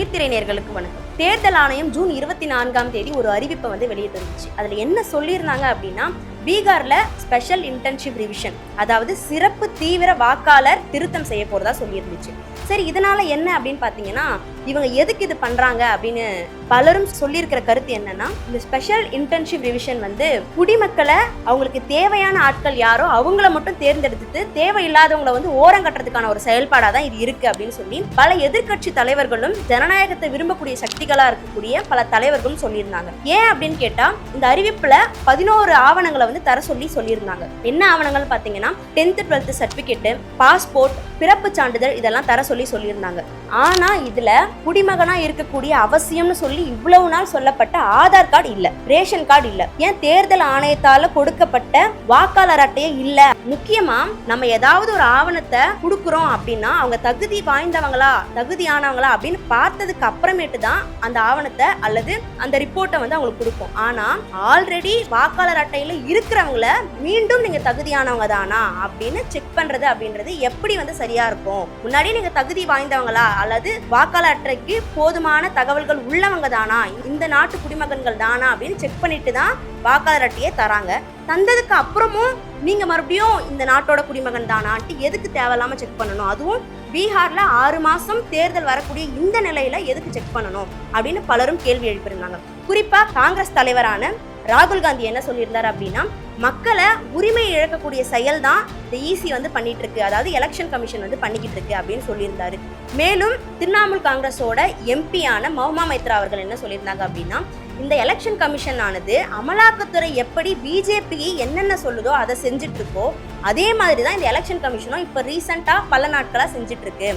நீர்த்திரை நேர்களுக்கு வணக்கம். தேர்தல் ஆணையம் ஜூன் இருபத்தி நான்காம் தேதி ஒரு அறிவிப்பை வந்து வெளியிட்டிருந்துச்சு. அதில் என்ன சொல்லியிருந்தாங்க அப்படின்னா பீகாரில் ஸ்பெஷல் இன்டர்ன்ஷிப் ரிவிஷன் அதாவது சிறப்பு தீவிர வாக்காளர் திருத்தம் செய்ய போகிறதா சொல்லியிருந்துச்சு. சரி இதனால என்ன அப்படின்னு பார்த்தீங்கன்னா இவங்க எதுக்கு இது பண்றாங்க அப்படின்னு பலரும் சொல்லியிருக்கிற கருத்து என்னன்னா இந்த ஸ்பெஷல் இன்டர்ன்ஷிப் ரிவிஷன் வந்து குடிமக்களை அவங்களுக்கு தேவையான ஆட்கள் யாரோ அவங்கள மட்டும் தேர்ந்தெடுத்துட்டு தேவையில்லாதவங்களை வந்து ஓரம் கட்டுறதுக்கான ஒரு செயல்பாடாக தான் இது இருக்குது அப்படின்னு சொல்லி பல எதிர்க்கட்சி தலைவர்களும் ஜனநாயகத்தை விரும்பக்கூடிய சக்தி சக்திகளாக இருக்கக்கூடிய பல தலைவர்களும் சொல்லியிருந்தாங்க. ஏன் அப்படின்னு கேட்டால் இந்த அறிவிப்பில் பதினோரு ஆவணங்களை வந்து தர சொல்லி சொல்லியிருந்தாங்க. என்ன ஆவணங்கள் பார்த்தீங்கன்னா டென்த்து டுவெல்த்து சர்டிஃபிகேட்டு பாஸ்போர்ட் பிறப்பு சான்றிதழ் இதெல்லாம் தர சொல்லி சொல்லியிருந்தாங்க. ஆனால் இதில் குடிமகனாக இருக்கக்கூடிய அவசியம்னு சொல்லி இவ்வளவு நாள் சொல்லப்பட்ட ஆதார் கார்டு இல்லை ரேஷன் கார்டு இல்லை. ஏன் தேர்தல் ஆணையத்தால் கொடுக்கப்பட்ட வாக்காளர் அட்டையே இல்லை? முக்கியமாக நம்ம ஏதாவது ஒரு ஆவணத்தை கொடுக்குறோம் அப்படின்னா அவங்க தகுதி வாய்ந்தவங்களா தகுதியானவங்களா அப்படின்னு பார்த்ததுக்கு அப்புறமேட்டு தான் அந்த ஆவணத்தை அல்லது அந்த ரிப்போர்ட்டை வந்து அவங்களுக்கு கொடுப்போம் ஆனால் ஆல்ரெடி வாக்காளர் அட்டையில் இருக்கிறவங்கள மீண்டும் நீங்கள் தகுதியானவங்க தானா அப்படின்னு செக் பண்ணுறது அப்படின்றது எப்படி வந்து சரியாக இருக்கும்? முன்னாடி நீங்கள் தகுதி வாய்ந்தவங்களா? அல்லது வாக்காளர் அட்டைக்கு போதுமான தகவல்கள் உள்ளவங்க தானா? இந்த நாட்டு குடிமகன்கள் தானா? அப்படின்னு செக் பண்ணிட்டு தான் வாக்காளர் அட்டையை தராங்க. தந்ததுக்கு அப்புறமும் நீங்கள் மறுபடியும் இந்த நாட்டோட குடிமகன் தானான்ட்டு எதுக்கு தேவையில்லாமல் செக் பண்ணணும்? அதுவும் பீகாரில் ஆறு மாதம் தேர்தல் வரக்கூடிய இந்த நிலையில் எதுக்கு செக் பண்ணணும்? அப்படின்னு பலரும் கேள்வி எழுப்பியிருந்தாங்க. குறிப்பாக காங்கிரஸ் தலைவரான ராகுல் காந்தி என்ன சொல்லியிருந்தார் அப்படின்னா மக்களை உரிமை இழக்கக்கூடிய செயல் தான் இந்த ஈசி வந்து பண்ணிட்டு இருக்கு அதாவது எலெக்ஷன் கமிஷன் வந்து பண்ணிக்கிட்டு இருக்கு அப்படின்னு சொல்லியிருந்தாரு. மேலும் திரிணாமுல் காங்கிரஸோட எம்பியான மௌமா மைத்ரா அவர்கள் என்ன சொல்லியிருந்தாங்க அப்படின்னா இந்த எலெக்ஷன் கமிஷன் ஆனது அமலாக்கத்துறை எப்படி பிஜேபி என்னென்ன சொல்லுதோ அதை செஞ்சுட்டு இருக்கோ அதே மாதிரி தான் இந்த எலெக்ஷன் கமிஷனும் இப்போ ரீசெண்டாக பல நாட்களாக செஞ்சுட்டு இருக்கு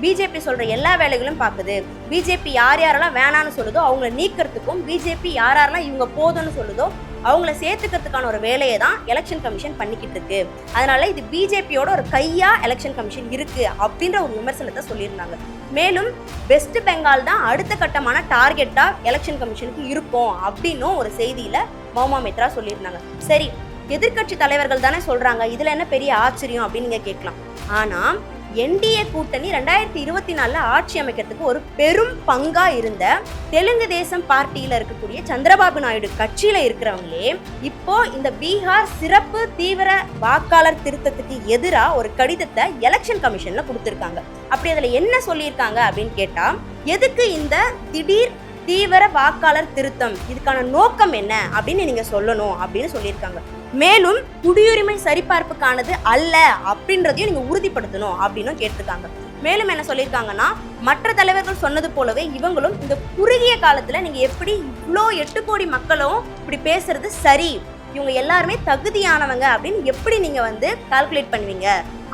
பிஜேபி சொல்கிற எல்லா வேலைகளும் பார்க்குது பிஜேபி யார் யாரெல்லாம் வேணான்னு சொல்லுதோ அவங்கள நீக்கிறதுக்கும் பிஜேபி யார் யாரெல்லாம் இவங்க போதும்னு சொல்லுதோ அவங்கள சேர்த்துக்கிறதுக்கான ஒரு வேலையை தான் எலெக்ஷன் கமிஷன் பண்ணிக்கிட்டு இருக்கு. அதனால இது பிஜேபியோட ஒரு கையா எலெக்ஷன் கமிஷன் இருக்கு அப்படின்ற ஒரு விமர்சனத்தை சொல்லியிருந்தாங்க. மேலும் வெஸ்ட் பெங்கால் தான் அடுத்த கட்டமான டார்கெட்டா எலெக்ஷன் கமிஷனுக்கு இருக்கும் அப்படின்னும் ஒரு செய்தியில மௌமா மித்ரா சொல்லியிருந்தாங்க. சரி எதிர்க்கட்சி தலைவர்கள் தானே சொல்றாங்க. இதுல என்ன பெரிய ஆச்சரியம் அப்படின்னு நீங்க கேட்கலாம். ஆனா என்டிஏ கூட்டணி ரெண்டாயிரத்தி இருபத்தி நாலில் ஆட்சி அமைக்கிறதுக்கு ஒரு பெரும் பங்கா இருந்த தெலுங்கு தேசம் பார்ட்டியில் இருக்கக்கூடிய சந்திரபாபு நாயுடு கட்சியில் இருக்கிறவங்களே இப்போ இந்த பீகார் சிறப்பு தீவிர வாக்காளர் திருத்தத்துக்கு எதிராக ஒரு கடிதத்தை எலெக்ஷன் கமிஷன்ல கொடுத்துருக்காங்க. அப்படி அதில் என்ன சொல்லியிருக்காங்க அப்படின்னு கேட்டால் எதுக்கு இந்த திடீர் தீவிர வாக்காளர் திருத்தம்? இதுக்கான நோக்கம் என்ன? அப்படின்னு நீங்க சொல்லணும் அப்படின்னு சொல்லியிருக்காங்க. மேலும் குடியுரிமை சரிபார்ப்புக்கானது அல்ல அப்படின்றதையும் நீங்கள் உறுதிப்படுத்தணும் அப்படின்னும் கேட்டிருக்காங்க. மேலும் என்ன சொல்லியிருக்காங்கன்னா மற்ற தலைவர்கள் சொன்னது போலவே இவங்களும் இந்த குறுகிய காலத்தில் நீங்கள் எப்படி இவ்வளோ எட்டு கோடி மக்களும் இப்படி பேசுறது சரி இவங்க எல்லாருமே தகுதியானவங்க அப்படின்னு எப்படி நீங்கள் வந்து கால்குலேட் பண்ணுவீங்க?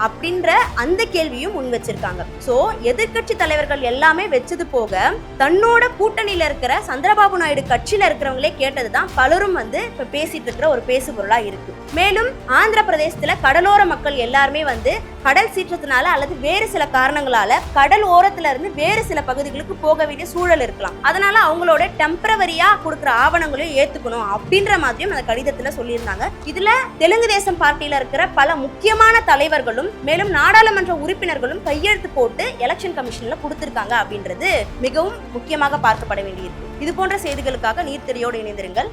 அப்படின்ற அந்த கேள்வியும் முன் வச்சிருக்காங்க. சோ எதிர்க்கட்சி தலைவர்கள் எல்லாமே வச்சது போக தன்னோட கூட்டணியில இருக்கிற சந்திரபாபு நாயுடு கட்சியில இருக்கிறவங்களே கேட்டதுதான் பலரும் வந்து இப்ப பேசிட்டு இருக்கிற ஒரு பேசு பொருளா இருக்கு. மேலும் ஆந்திர பிரதேசத்துல கடலோர மக்கள் எல்லாருமே வந்து கடல் சீற்றத்தினால அல்லது வேறு சில காரணங்களால கடல் ஓரத்துல இருந்து வேறு சில பகுதிகளுக்கு போக வேண்டிய சூழல் இருக்கலாம். அதனால அவங்களோட டெம்பரவரியா கொடுக்குற ஆவணங்களையும் ஏத்துக்கணும் அப்படின்ற மாதிரியும் அந்த கடிதத்துல சொல்லியிருந்தாங்க. இதுல தெலுங்கு தேசம் பார்ட்டியில இருக்கிற பல முக்கியமான தலைவர்களும் மேலும் நாடாளுமன்ற உறுப்பினர்களும் கையெழுத்து போட்டு எலெக்ஷன் கமிஷன்ல கொடுத்திருக்காங்க அப்படின்றது மிகவும் முக்கியமாக பார்க்கப்பட வேண்டியிருக்கு. இது போன்ற செய்திகளுக்காக நீர்த்திரையோடு இணைந்திருங்கள்.